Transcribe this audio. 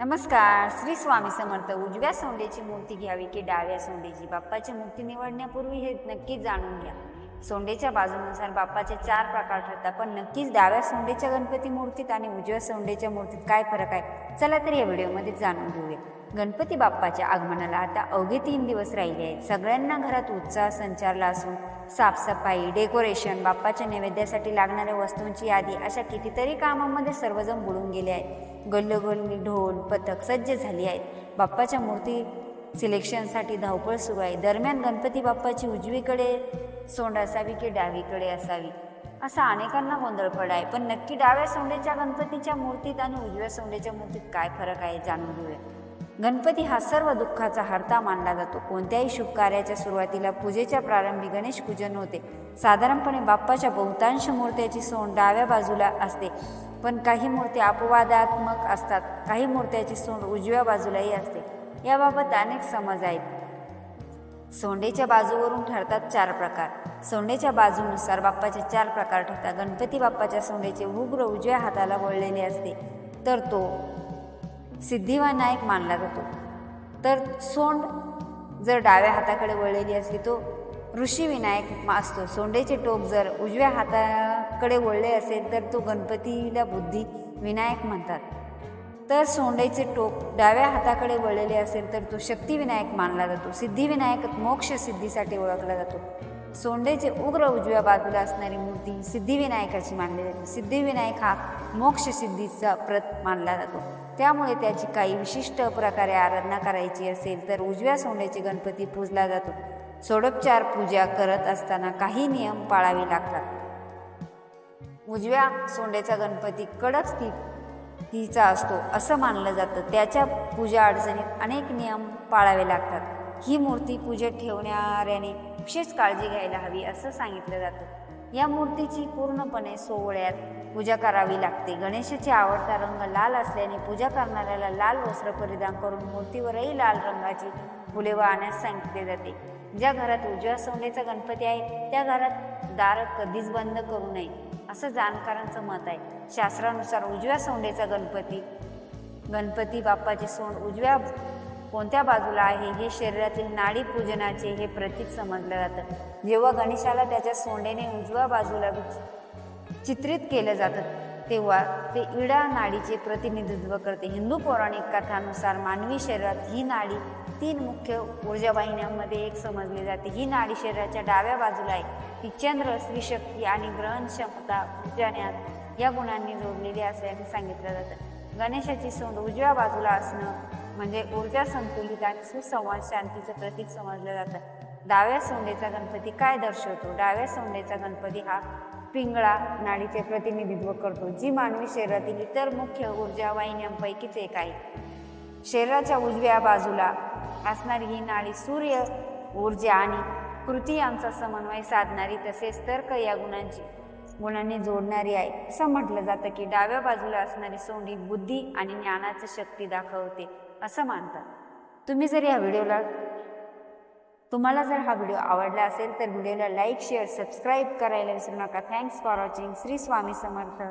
नमस्कार श्री स्वामी समर्थ. उजव्या सोंडेची मूर्ती घ्यावी की डाव्या सोंडेची? बाप्पाची मूर्ती निवडण्यापूर्वी हे नक्कीच जाणून घ्या. सोंडेच्या बाजूनुसार बाप्पाचे चार प्रकार ठरतात. पण नक्कीच डाव्या सोंडेच्या गणपती मूर्तीत आणि उजव्या सोंडेच्या मूर्तीत काय फरक आहे? चला तर या व्हिडिओमध्ये जाणून घेऊया. गणपती बाप्पाच्या आगमनाला आता अवघे तीन दिवस राहिले आहेत. सगळ्यांना घरात उत्साह संचारला असून साफसफाई डेकोरेशन बाप्पाच्या नैवेद्यासाठी लागणाऱ्या वस्तूंची यादी अशा कितीतरी कामामध्ये सर्वजण बुडून गेले आहेत. गल्लोगल्ली ढोल पथक सज्ज झाली आहेत. बाप्पाच्या मूर्ती सिलेक्शनसाठी धावपळ सुरू आहे. दरम्यान गणपती बाप्पाची उजवीकडे सोंड असावी की डावीकडे असावी? असा अनेकांना गोंधळ पडाय आहे. पण नक्की डाव्या सोंडेच्या गणपतीच्या मूर्तीत आणि उजव्या सोंडेच्या मूर्तीत काय फरक आहे जाणून घेऊया. गणपती हा सर्व दुःखाचा हरता मानला जातो. कोणत्याही शुभ कार्याच्या सुरुवातीला पूजेच्या प्रारंभी गणेश पूजन होते. साधारणपणे बाप्पाच्या बहुतांश मूर्त्याची सोंड डाव्या बाजूला असते. पण काही मूर्त्या अपवादात्मक असतात. काही मूर्त्याची सोंड उजव्या बाजूलाही असते. याबाबत अनेक समज आहेत. सोंडेच्या बाजूवरून ठरतात चार प्रकार. सोंडेच्या बाजूनुसार बाप्पाचे चार प्रकार ठरतात. गणपती बाप्पाच्या सोंडेचे उग्र उजव्या हाताला वळलेले असते. तर तो सिद्धिविनायक मानला जातो. तर सोंड जर डाव्या हाताकडे वळलेली असली तो ऋषीविनायक असतो. सोंडेचे टोक जर उजव्या हाताकडे वळले असेल तर तो गणपतीला बुद्धी विनायक म्हणतात. तर सोंडेचे टोक डाव्या हाताकडे वळलेले असेल तर तो शक्तिविनायक मानला जातो सिद्धिविनायक मोक्ष सिद्धीसाठी ओळखला जातो. सोंडेचे उग्र उजव्या बाजूला असणारी मूर्ती सिद्धिविनायकाची मानली जाते. सिद्धिविनायक हा मोक्ष सिद्धीचा प्रत मानला जातो. त्यामुळे त्याची काही विशिष्ट प्रकारे आराधना करायची असेल तर उजव्या सोंडेचे गणपती पूजला जातो. सोडोपचार पूजा करत असताना काही नियम पाळावे लागतात. उजव्या सोंडेचा गणपती कडक स्थितीचा असतो असं मानलं जातं. त्याच्या पूजा अडचणीत अनेक नियम पाळावे लागतात. ही मूर्ती पूजेत ठेवणाऱ्याने विशेष काळजी घ्यायला हवी असं सांगितलं जातं. या मूर्तीची पूर्णपणे सोहळ्यात पूजा करावी लागते. गणेशाची आवडता रंग लाल असल्याने पूजा करणाऱ्याला लाल वस्त्र परिधान करून मूर्तीवरही लाल रंगाची फुले वाहण्यास सांगितले जाते. ज्या घरात उजव्या सोंडेचा गणपती आहे त्या घरात दार कधीच बंद करू नये असं जाणकारांचं मत आहे. शास्त्रानुसार उजव्या सोंडेचा गणपती गणपती बाप्पाचे सोंड उजव्या कोणत्या बाजूला आहे हे शरीरातील नाडी पूजनाचे हे प्रतीक समजलं जातं. जेव्हा गणेशाला त्याच्या सोंडेने उजव्या बाजूला चित्रित केलं जातं तेव्हा ते इडा नाडीचे प्रतिनिधित्व करते. हिंदू पौराणिक कथानुसार मानवी शरीरात ही नाडी तीन मुख्य ऊर्जा वाहिन्यांमध्ये एक समजली जाते. ही नाडी शरीराच्या डाव्या बाजूला आहे. ती चंद्र स्त्रीशक्ती आणि ग्रहण क्षमता या गुणांनी जोडलेली असल्याने सांगितलं जातं. गणेशाची सोंड उजव्या बाजूला असणं म्हणजे ऊर्जा संतुलित आणि सुसंवाद शांतीचं प्रतीक समजलं जातं. डाव्या सोंडेचा गणपती काय दर्शवतो? डाव्या सोंडेचा गणपती हा पिंगळा नाडीचे प्रतिनिधित्व करतो. जी मानवी शरीरातील इतर मुख्य ऊर्जा वाहिन्यांपैकीच एक आहे. शरीराच्या उजव्या बाजूला असणारी ही नाडी सूर्य ऊर्जा आणि कृती यांचा समन्वय साधणारी तसेच तर्क या गुणांची गुणांनी जोडणारी आहे. असं म्हटलं जातं की डाव्या बाजूला असणारी सोंडी बुद्धी आणि ज्ञानाची शक्ती दाखवते असं मानतात. तुम्ही जर या व्हिडिओला तुम्हाला जर हा व्हिडिओ आवडला असेल तर व्हिडिओला लाईक शेअर सबस्क्राईब करायला विसरू नका. Thanks for watching Shri Swami Samarth.